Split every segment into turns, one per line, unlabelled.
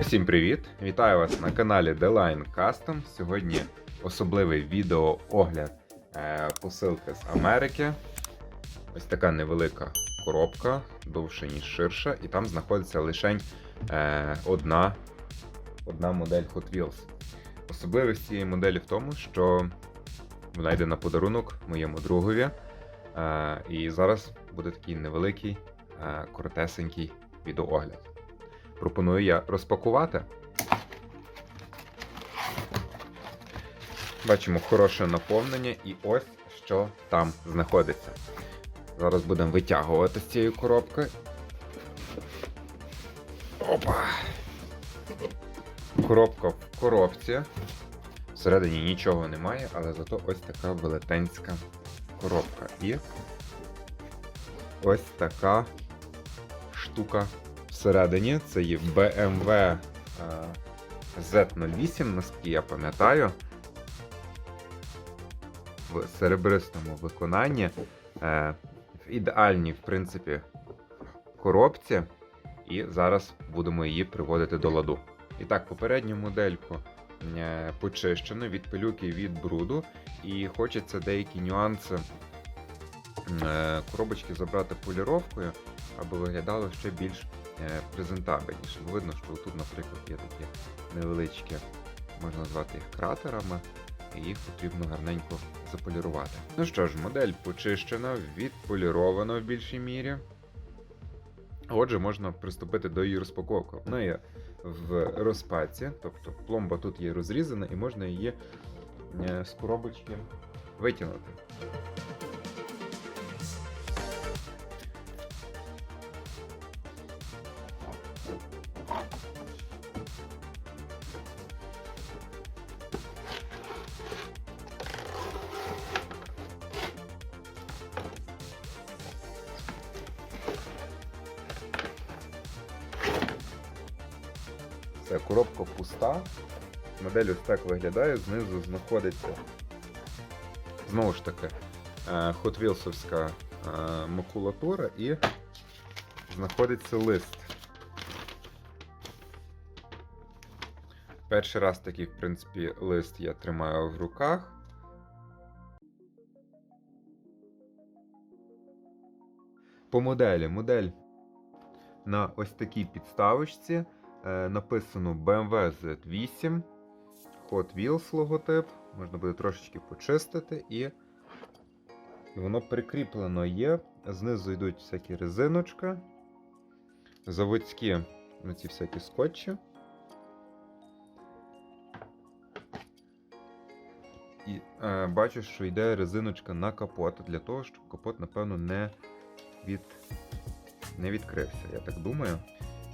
Всім привіт! Вітаю вас на каналі The Line Custom. Сьогодні особливий відеоогляд е, посилки з Америки. Ось така невелика коробка, довша ніж ширша, і там знаходиться лише е, одна, одна модель Hot Wheels. Особливість цієї моделі в тому, що вона йде на подарунок моєму другові. Е, і зараз буде такий невеликий, е, коротесенький відеоогляд. Пропоную я розпакувати. Бачимо хороше наповнення, і ось що там знаходиться. Зараз будемо витягувати з цієї коробки. Опа! Коробка в коробці. Всередині нічого немає, але зато ось така велетенська коробка. І ось така штука всередині. Це є BMW е, Z08, наскільки я пам'ятаю. В серебристому виконанні. Ідеальній, в принципі, коробці. І зараз будемо її приводити до ладу. І так, попередню модельку е, почищено від пилюки від бруду. І хочеться деякі нюанси е, коробочки забрати поліровкою, аби виглядало ще більш е, презентабельніше. Видно, що тут, наприклад, є такі невеличкі, можна назвати їх кратерами, і їх потрібно гарненько заполірувати. Ну що ж, модель почищена, відполірована в більшій мірі. Отже, можна приступити до її розпаковки. Вона є в розпаці, тобто пломба тут є розрізана, і можна її е, з коробочки витягнути. Коробка пуста. Модель ось так виглядає, знизу знаходиться знову ж таки е, Hot Wheels'овська е, макулатура і знаходиться лист. Перший раз такий, в принципі, лист я тримаю в руках. По моделі. Модель на ось такій підставочці. Е, написано BMW Z8, Hot Wheels логотип. Можна буде трошечки почистити і, і воно прикріплено є. Знизу йдуть всякі резиночки, заводські ці всякі скотчі. І е, бачу, що йде резиночка на капот для того, щоб капот, напевно, не, від... не відкрився, я так думаю.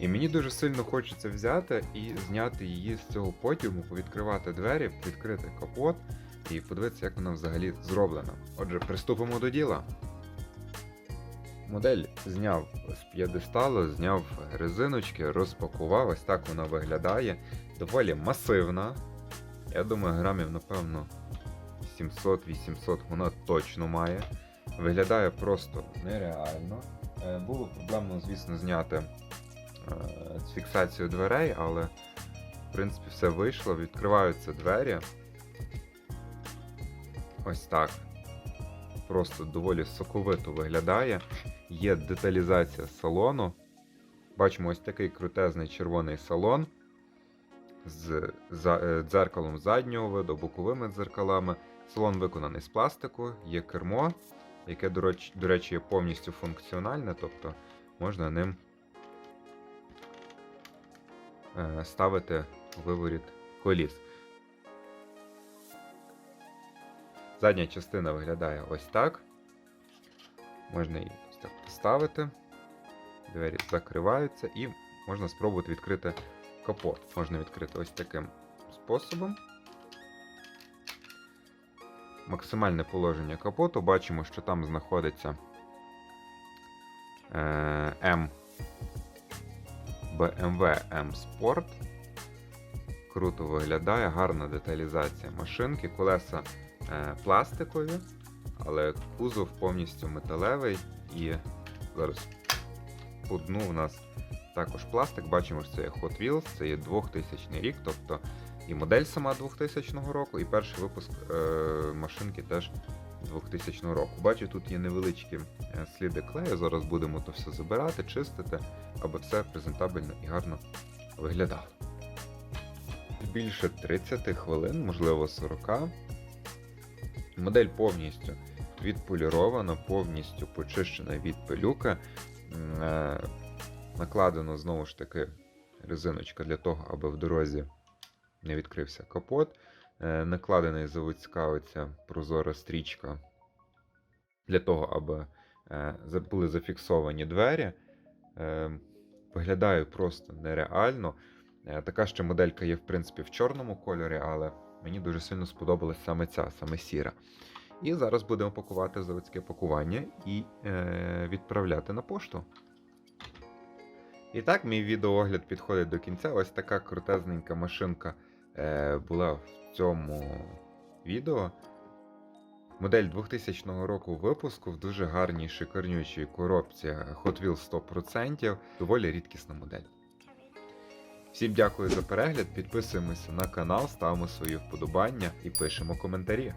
І мені дуже сильно хочеться взяти і зняти її з цього потягу, повідкривати двері, відкрити капот і подивитися, як вона взагалі зроблена. Отже, приступимо до діла. Модель зняв з п'єдесталу, зняв резиночки, розпакував. Ось так вона виглядає. Доволі масивна. Я думаю, грамів, напевно, 700-800 вона точно має. Виглядає просто нереально. Е, Було проблемно, звісно, зняти з фіксацією дверей, але в принципі все вийшло. Відкриваються двері. Ось так. Просто доволі соковито виглядає. Є деталізація салону. Бачимо ось такий крутезний червоний салон з е, дзеркалом заднього виду, боковими дзеркалами. Салон виконаний з пластику, є кермо, яке, до речі, є повністю функціональне, тобто можна ним ставити виворіт коліс. Задня частина виглядає ось так. Можна її ось так поставити. Двері закриваються і можна спробувати відкрити капот. Можна відкрити ось таким способом. максимальне положення капоту, бачимо, що там знаходиться е, M BMW M Sport. Круто виглядає, гарна деталізація машинки, колеса е, пластикові, але кузов повністю металевий і зараз по дну у нас також пластик. Бачимо, що це є Hot Wheels, це є 2000 рік, тобто і модель сама 2000 року, і перший випуск е, машинки теж 2000 року. Бачу, тут є невеличкі е, сліди клею. Зараз будемо то все забирати, чистити, аби все презентабельно і гарно виглядало. Більше 30 хвилин, можливо 40. Модель повністю відполірована, повністю почищена від пилюки. М, е, Накладено знову ж таки резиночка для того, аби в дорозі не відкрився капот. Е, Накладений заводська оця прозора стрічка для того, аби е, були зафіксовані двері. Е, Виглядає просто нереально. Така ще моделька є, в принципі, в чорному кольорі, але мені дуже сильно сподобалась саме ця, саме сіра. І зараз будемо пакувати заводське пакування і е, відправляти на пошту. І так, мій відеоогляд підходить до кінця. Ось така крутезненька машинка була в цьому відео. Модель 2000 року випуску в дуже гарній шикарнючій коробці Hot Wheels 100%. Доволі рідкісна модель. Всім дякую за перегляд, підписуємося на канал, ставимо свої вподобання і пишемо коментарі.